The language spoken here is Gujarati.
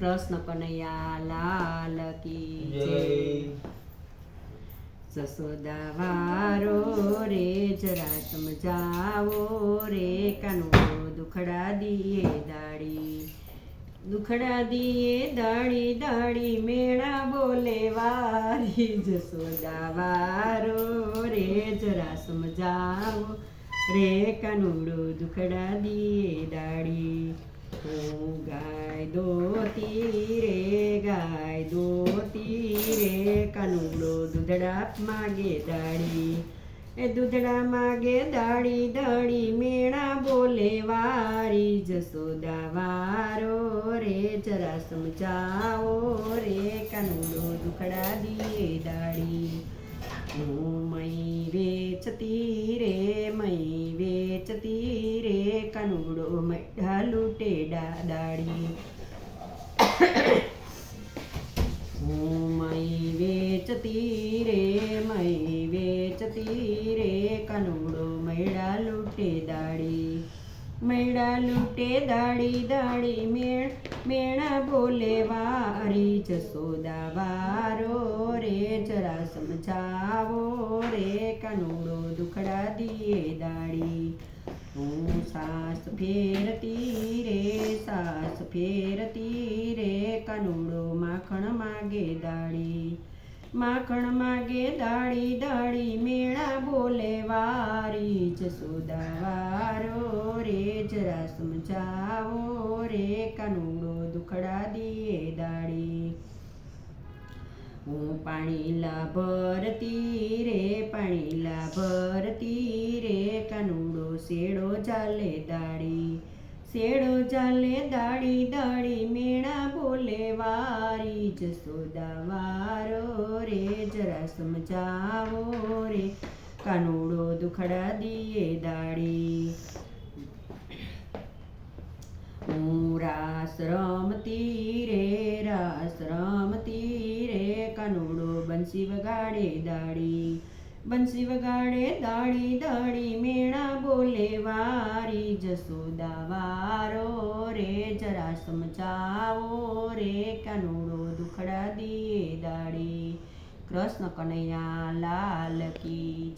કૃષ્ણ કનૈયા લાલ કી જય. જસોદા વારો રે જરા સમજાવો રે કાનો દુખડા દીએ દાડી. દુખડા દીએ દાડી દાડી મેળા બોલે વારી. જસોદા વારો રે જરા સમજાવો રે કાનુડો દુખડા દીએ દાડી. હું ગાય દોતી રે, ગાય દોતી રે, કાનુડો દૂધડા માગે દાડી. એ દૂધડા માગે દાડી દાડી મેણા બોલે વારી. જસોદા વારો રે, જરા સમજાવો રે, કાનુડો દુખડા દીએ દાડી. હું મય વેચતી રે, મય વેચતી કનુડો મઢા લૂટે દાડી હું મઈ વેચતી રે મઈ વેચતી રે કનુડો મૈડા લૂટે દાડી મૈડા લૂટે દાડી દાડી મેળ મેણા બોલે વારી જસોદા વારો રે જરા સમજાવો રે કનુડો દુખડા દીએ દાડી હું સાસ ફેરતી રે સાસ ફેરતી રે કનુડો માખણ માગે દાડી માખણ માગે દાડી દાડી મેળા બોલે વારી જસોદા વારો રે જરા સમજાવો રે કાનુડો દુખડા દીએ દાડી હું પાણીલા ભરતી રે પાણીલા ભરતી રે. કાનુડો શેડો ચાલે દાડી, શેડો ચાલે દાડી દાડી મેણા બોલે વારી. જસોદા વારો રે, જરા સમજાવો રે. કાનુડો દુખડા દીએ દાડી. હું રાસ રમતી રે, રાસ રમતી કાનુડો બંસી વગાડે દાડી, બંસી વગાડે દાડી દાડી મેણા બોલે વારી જસોદા વારો રે, જરા સમજાવો રે, કાનુડો દુખડા દીએ દાડી, કૃષ્ણ કનૈયા લાલ કી